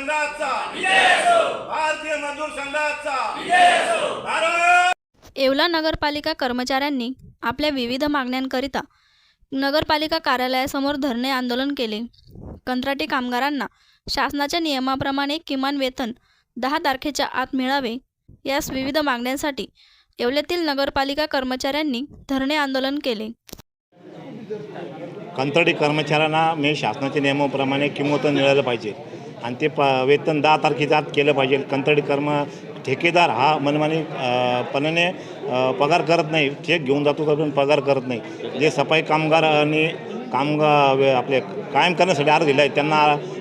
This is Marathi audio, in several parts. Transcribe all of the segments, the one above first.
संघाचा. भारतीय मजदूर संघाचा. भारत. येवला नगरपालिका कर्मचाऱ्यांनी आपल्या विविध मागण्यांकरिता नगरपालिका कार्यालयासमोर धरणे आंदोलन केले. कंत्राटी कामगारांना शासनाच्या नियमाप्रमाणे किमान वेतन दहा तारखेच्या आत मिळावे यास विविध मागण्यांसाठी येवल्यातील नगरपालिका कर्मचाऱ्यांनी धरणे आंदोलन केले. कंत्राटी कर्मचाऱ्यांना मे शासनाच्या नियमाप्रमाणे किंमत मिळालं पाहिजे. आणि ते प वेतन दहा तारखेच्या आत केलं पाहिजे. कंत्राटी कर्म ठेकेदार हा मनमानी पणाने पगार करत नाही. चेक घेऊन जातो तर पगार करत नाही. जे सफाई कामगार आणि कामगार आपले कायम करण्यासाठी अर्ज दिला आहे त्यांना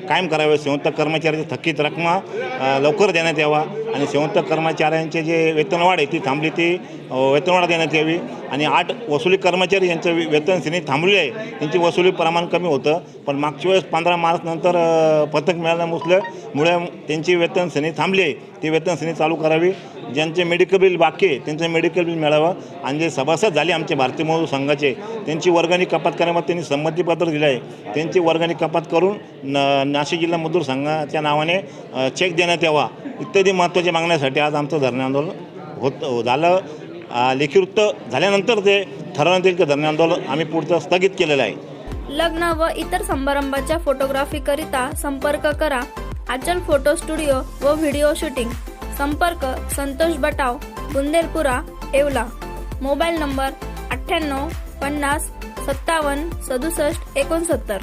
कायम करावे. संयुक्त कर्मचाऱ्याची थकीत रकमा लवकर देण्यात यावा. आणि संयुक्त कर्मचाऱ्यांचे जे वेतनवाढ आहे ती थांबली ती वेतनवाढ देण्यात यावी. आणि आठ वसुली कर्मचारी यांचं वेतन श्रेणी थांबली आहे. त्यांची वसुली प्रमाण कमी होतं. पण मागच्या वेळेस पंधरा मार्च नंतर पथक पथक मिळाल्यामुळे त्यांची वेतन श्रेणी थांबली आहे. ती वेतन श्रेणी चालू करावी. ज्यांचे मेडिकल बिल बाकी आहे त्यांचं मेडिकल बिल मिळावं. आणि जे सभासद झाले आमचे भारतीय मजूर संघाचे त्यांची वर्गाने कपात करण्यामध्ये त्यांनी संमतीपत्र दिलं आहे. त्यांची वर्गाने कपात करून न नाशिक जिल्हा मजदूर संघाच्या नावाने चेक देण्यात यावा इत्यादी महत्त्वाच्या मागण्यासाठी आज आमचं धरणे आंदोलन होत झालं. लेखीवृत्त झाल्यानंतर ते ठरवण्यात येईल की धरणे आंदोलन आम्ही पुढचं स्थगित केलेलं आहे. लग्न व इतर समारंभाच्या फोटोग्राफीकरिता संपर्क करा. आचल फोटो स्टुडिओ व व्हिडिओ शूटिंग संपर्क संतोष बटाव बुंदेलपुरा येवला. मोबाईल नंबर अठ्ठ्याण्णव पन्नास सत्तावन्न सदुसष्ट एकोणसत्तर.